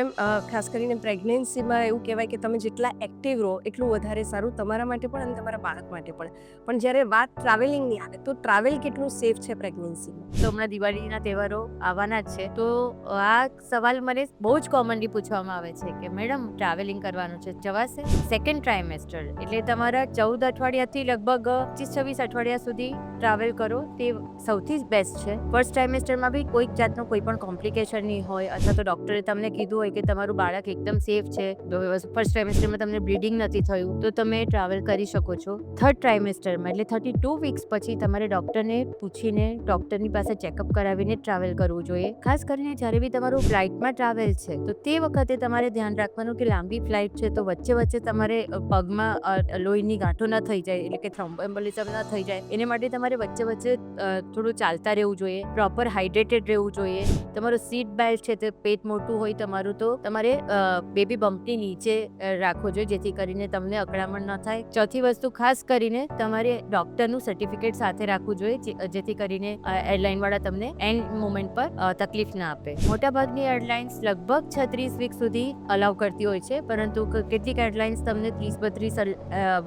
Ma'am ખાસ કરીને પ્રેગ્નન્સીમાં એવું કહેવાય કે તમે જેટલા એક્ટિવ રહો, એટલું વધારે સારું તમારા માટે પણ અને તમારા બાળક માટે પણ. પણ જ્યારે વાત ટ્રાવેલિંગની આવે, તો ટ્રાવેલ કેટલું સેફ છે પ્રેગ્નન્સીમાં? તો હમણાં દિવાળીના તહેવારો આવવાના જ છે. તો આ સવાલ મને બહુ જ કોમનલી પૂછવામાં આવે છે કે, મેડમ, ટ્રાવેલિંગ કરવાનું છે, જવાશે? સેકન્ડ ટ્રાઇમેસ્ટર એટલે તમારા ચૌદ અઠવાડિયાથી લગભગ પચીસ છવ્વીસ અઠવાડિયા સુધી ટ્રાવેલ કરો, તે સૌથી બેસ્ટ છે. ફર્સ્ટ ટ્રાઇમેસ્ટરમાં બી કોઈક જાતનો કોઈ પણ કોમ્પ્લિકેશન નહીં હોય, અથવા તો ડૉક્ટરે તમને કીધું હોય કે તમારું બાળક એકદમ સેફ છે ફર્સ્ટ ટ્રાઇમેસ્ટરમાં તમને બ્લીડિંગ નથી થયું, તો તમે ટ્રાવેલ કરી શકો છો. થર્ડ ટ્રાઇમેસ્ટરમાં એટલે થર્ટી ટુ વીક્સ પછી તમારે ડૉક્ટરને પૂછીને ડૉક્ટરની પાસે ચેકઅપ કરાવીને ટ્રાવેલ કરવું જોઈએ. ખાસ કરીને જ્યારે બી તમારું ફ્લાઇટમાં ટ્રાવેલ છે, તો તે વખતે તમારે ધ્યાન રાખવાનું કે લાંબી ફ્લાઇટ છે, તો વચ્ચે વચ્ચે તમારે પગમાં લોહીની ગાંઠો ન થઈ જાય, એટલે કે થ્રોમ્બોએમ્બોલિઝમ ન થઈ જાય. એને માટે તમારે વચ્ચે વચ્ચે થોડું ચાલતા રહેવું જોઈએ પ્રોપર હાઇડ્રેટેડ રહેવું જોઈએ. તમારું સીટ બેલ્ટ છે તે પેટ મોટું હોય, તમારું તો તમારે બેબી બમ્પની નીચે રાખવો જોઈએ જેથી કરીને તમને અકળામણ ન થાય. ચોથી વસ્તુ ખાસ કરીને તમારે ડૉક્ટરનું સર્ટિફિકેટ સાથે રાખવું જોઈએ જેથી કરીને એરલાઇનવાળા તમને એન્ડ મોમેન્ટ પર તકલીફ ના આપે. મોટાભાગની એરલાઇન્સ લગભગ છત્રીસ વીક સુધી અલાઉ કરતી હોય છે, પરંતુ કેટલીક એરલાઇન્સ તમને ત્રીસ બત્રીસ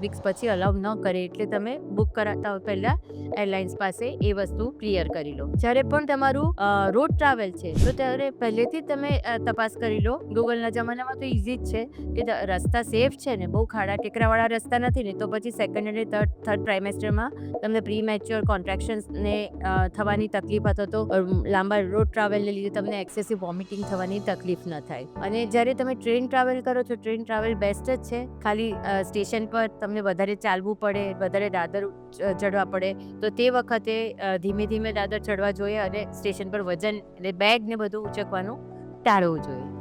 વીક્સ પછી અલાઉ ન કરે એટલે તમે બુક કરાતા પહેલા એરલાઇન્સ પાસે એ વસ્તુ ક્લિયર કરી લો. જ્યારે પણ તમારું રોડ ટ્રાવેલ છે, તો ત્યારે પહેલેથી તમે તપાસ કરી લો. ગૂગલના જમાનામાં તો ઇઝી જ છે કે રસ્તા સેફ છે ને, બહુ ખાડા ટેકરાવાળા રસ્તા નથી ને, તો પછી સેકન્ડ અને થર્ડ થર્ડ ટ્રાઇમેસ્ટરમાં તમને પ્રી મેચ્યોર કોન્ટ્રાક્શન્સને થવાની તકલીફ અથવા તો લાંબા રોડ ટ્રાવેલને લીધે તમને એક્સેસિવ વોમિટિંગ થવાની તકલીફ ન થાય. અને જ્યારે તમે ટ્રેન ટ્રાવેલ કરો છો ટ્રેન ટ્રાવેલ બેસ્ટ જ છે. ખાલી સ્ટેશન પર તમને વધારે ચાલવું પડે, વધારે દાદર ચડવા પડે, તો તે વખતે ધીમે ધીમે દાદર ચડવા જોઈએ અને સ્ટેશન પર વજન એટલે બેગ ને બધું ઉચકવાનું ટાળવું જોઈએ.